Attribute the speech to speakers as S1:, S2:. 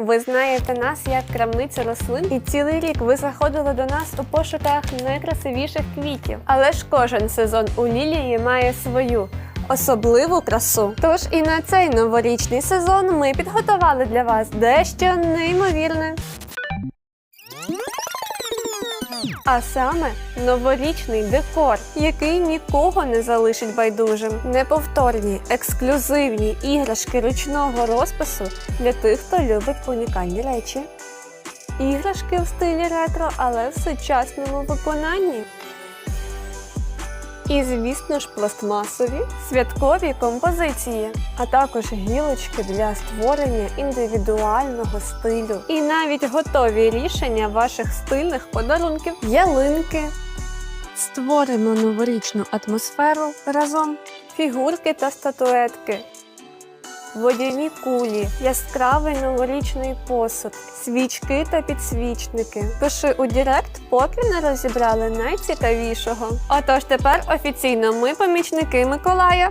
S1: Ви знаєте нас як крамницю рослин, і цілий рік ви заходили до нас у пошуках найкрасивіших квітів. Але ж кожен сезон у лілії має свою особливу красу. Тож і на цей новорічний сезон ми підготували для вас дещо неймовірне. А саме новорічний декор, який нікого не залишить байдужим. Неповторні, ексклюзивні іграшки ручного розпису для тих, хто любить унікальні речі. Іграшки в стилі ретро, але в сучасному виконанні. І, звісно ж, пластмасові святкові композиції, а також гілочки для створення індивідуального стилю. І навіть готові рішення ваших стильних подарунків, ялинки. Створимо новорічну атмосферу разом. Фігурки та статуетки. Водяні кулі, яскравий новорічний посуд, свічки та підсвічники. Пиши у Директ, поки не розібрали найцікавішого. Отож тепер офіційно ми помічники Миколая.